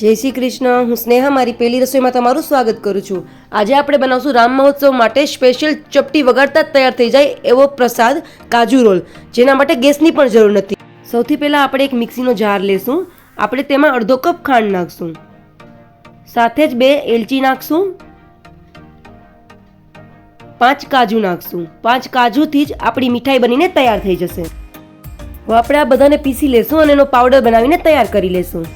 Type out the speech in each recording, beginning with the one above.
જય શ્રી કૃષ્ણ. હું સ્નેહા, મારી પહેલી રસોઈમાં તમારું સ્વાગત કરું છું. આજે આપણે બનાવશું રામ મહોત્સવ માટે સ્પેશિયલ ચપટી વગાડતા જ તૈયાર થઈ જાય એવો પ્રસાદ કાજુ રોલ, જેના માટે ગેસની પણ જરૂર નથી. સૌથી પહેલાં આપણે એક મિક્સીનો જાર લેશું. આપણે તેમાં અડધો કપ ખાંડ નાખશું. સાથે જ બે એલચી નાખશું. પાંચ કાજુ નાખશું. પાંચ કાજુથી જ આપણી મીઠાઈ બનીને તૈયાર થઈ જશે. હવે આપણે આ બધાને પીસી લેશું અને એનો પાવડર બનાવીને તૈયાર કરી લેશું.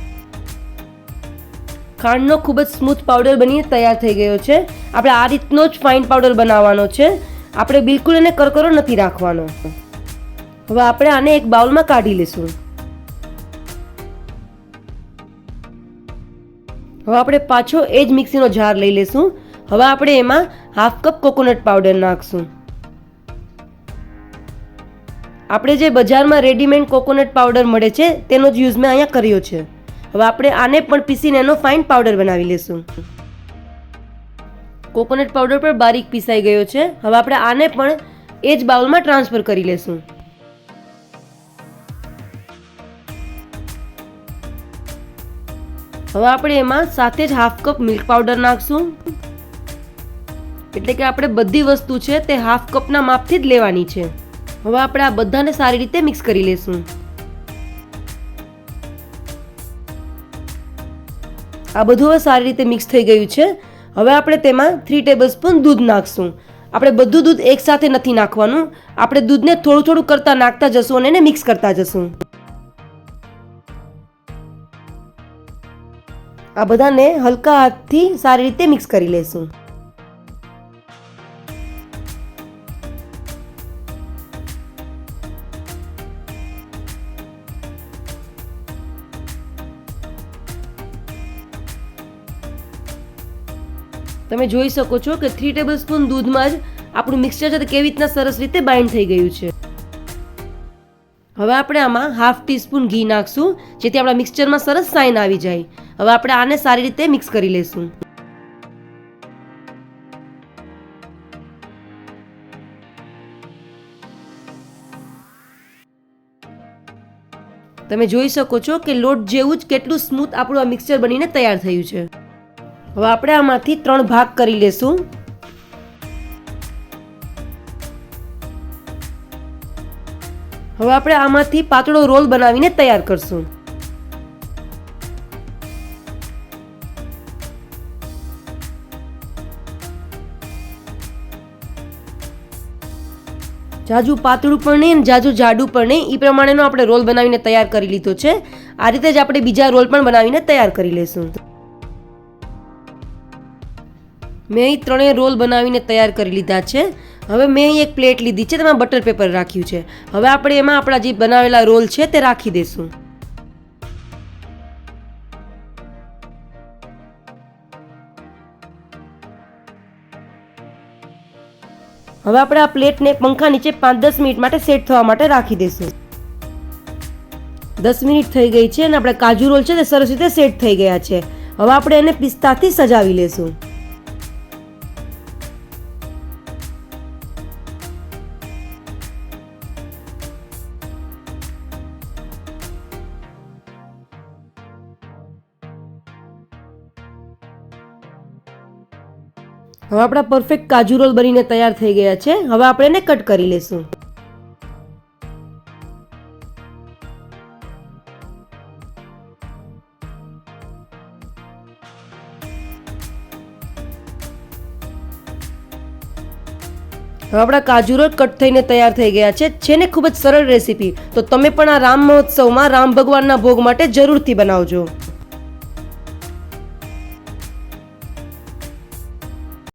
ખાંડનો ખૂબ જ સ્મૂથ પાવડર બનીને તૈયાર થઈ ગયો છે. આપણે આ રીતનો જ ફાઇન પાવડર બનાવવાનો છે. આપણે બિલકુલ એને કરકરો નથી રાખવાનો. હવે આપણે આને એક બાઉલમાં કાઢી લઈશું. હવે આપણે પાછો એ જ મિક્સીનો જાર લઈ લઈશું. હવે આપણે એમાં હાફ કપ કોકોનટ પાવડર નાખશું. આપણે જે બજારમાં રેડીમેડ કોકોનટ પાવડર મળે છે, તેનો જ યુઝ મેં અહીંયા કર્યો છે. હવે આપણે આને પણ પીસીને એનો ફાઇન પાવડર બનાવી લેશું. કોકોનટ પાવડર પણ બારીક પીસાઈ ગયો છે. હવે આપણે આને પણ એ જ બાઉલમાં ટ્રાન્સફર કરી લેશું. હવે આપણે એમાં સાથે જ હાફ કપ મિલ્ક પાવડર નાખશું. એટલે કે આપણે બધી વસ્તુ છે તે હાફ કપના માપથી જ લેવાની છે. હવે આપણે આ બધાને સારી રીતે મિક્સ કરી લેશું. આ બધું હવે સારી રીતે મિક્સ થઈ ગયું છે. હવે આપણે તેમાં થ્રી ટેબલ સ્પૂન દૂધ નાખશું. આપણે બધું દૂધ એકસાથે નથી નાખવાનું. આપણે દૂધને થોડું થોડું કરતા નાખતા જશું અને એને મિક્સ કરતા જશું. આ બધાને હલકા હાથથી સારી રીતે મિક્સ કરી લેશું. તમે જોઈ શકો છો કે થ્રી ટેબલ સ્પૂન દૂધમાં જ આપણું મિક્સચર છે તે કેવી રીતના સરસ રીતે બાઇન્ડ થઈ ગયું છે. હવે આપણે આમાં હાફ ટીસ્પૂન ઘી નાખશું, જેથી આપણા મિક્સચરમાં સરસ સાઇન આવી જાય. હવે આપણે આને સારી રીતે મિક્સ કરી લેશું. તમે જોઈ શકો છો કે લોટ જેવું જ કેટલું સ્મૂથ આપણું આ મિક્સચર બનીને તૈયાર થયું છે. હવે આપણે આમાંથી ત્રણ ભાગ કરી લેશું. હવે આપણે આમાંથી પાતળો રોલ બનાવીને તૈયાર કરશું. જાજુ પાતળું પણ નહીં જાજુ જાડું પણ નહીં. એ પ્રમાણેનો આપણે રોલ બનાવીને તૈયાર કરી લીધો છે. આ રીતે જ આપણે બીજા રોલ પણ બનાવીને તૈયાર કરી લેશું. મેં અહીં ત્રણેય રોલ બનાવીને તૈયાર કરી લીધા છે. હવે મેં અહીં એક પ્લેટ લીધી છે, તેમાં બટર પેપર રાખ્યું છે. હવે આપણે એમાં આપણા જે બનાવેલા રોલ છે તે રાખી દઈશું. હવે આપણે આ પ્લેટને પંખા નીચે પાંચ દસ મિનિટ માટે સેટ થવા માટે રાખી દઈશું. દસ મિનિટ થઈ ગઈ છે અને આપણે કાજુ રોલ છે તે સરસ રીતે સેટ થઈ ગયા છે. હવે આપણે એને પિસ્તાથી સજાવી લેશું. હવે આપણા પરફેક્ટ કાજુ રોલ બનીને તૈયાર થઈ ગયા છે. હવે આપણે એને કટ કરી લેશું. હવે આપણા કાજુ રોલ કટ થઈને તૈયાર થઈ ગયા છે. છે ને ખૂબ જ સરળ રેસીપી તો તમે પણ આ રામ મહોત્સવમાં રામ ભગવાનના ભોગ માટે જરૂરથી બનાવજો.